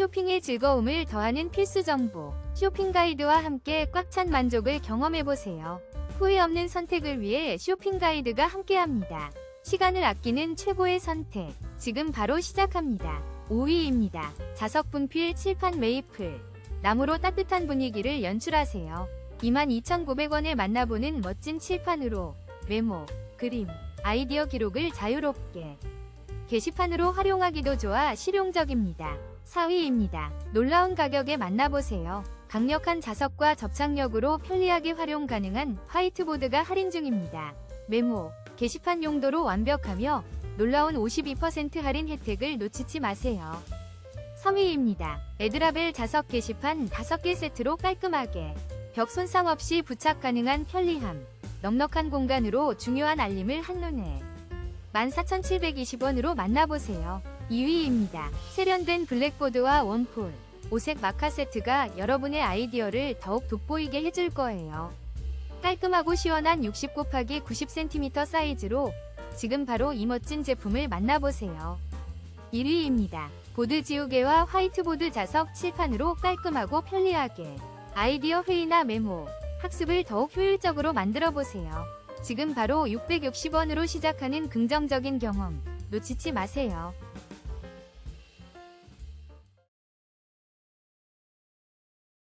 쇼핑의 즐거움을 더하는 필수 정보. 쇼핑 가이드와 함께 꽉 찬 만족을 경험해보세요. 후회 없는 선택을 위해 쇼핑 가이드가 함께합니다. 시간을 아끼는 최고의 선택. 지금 바로 시작합니다. 5위입니다. 자석 분필 칠판 메이플. 나무로 따뜻한 분위기를 연출하세요. 22,900원에 만나보는 멋진 칠판으로 메모, 그림, 아이디어 기록을 자유롭게 게시판으로 활용하기도 좋아 실용적입니다. 4위입니다. 놀라운 가격에 만나보세요. 강력한 자석과 접착력으로 편리하게 활용 가능한 화이트보드가 할인 중입니다. 메모, 게시판 용도로 완벽하며 놀라운 52% 할인 혜택을 놓치지 마세요. 3위입니다. 에드라벨 자석 게시판 5개 세트로 깔끔하게 벽 손상 없이 부착 가능한 편리함, 넉넉한 공간으로 중요한 알림을 한눈에 14,720원으로 만나보세요. 2위입니다. 세련된 블랙보드와 원폴, 오색 마카 세트가 여러분의 아이디어를 더욱 돋보이게 해줄 거예요. 깔끔하고 시원한 60 곱하기 90cm 사이즈로 지금 바로 이 멋진 제품을 만나보세요. 1위입니다. 보드 지우개와 화이트보드 자석 칠판으로 깔끔하고 편리하게 아이디어 회의나 메모, 학습을 더욱 효율적으로 만들어 보세요. 지금 바로 660원으로 시작하는 긍정적인 경험 놓치지 마세요.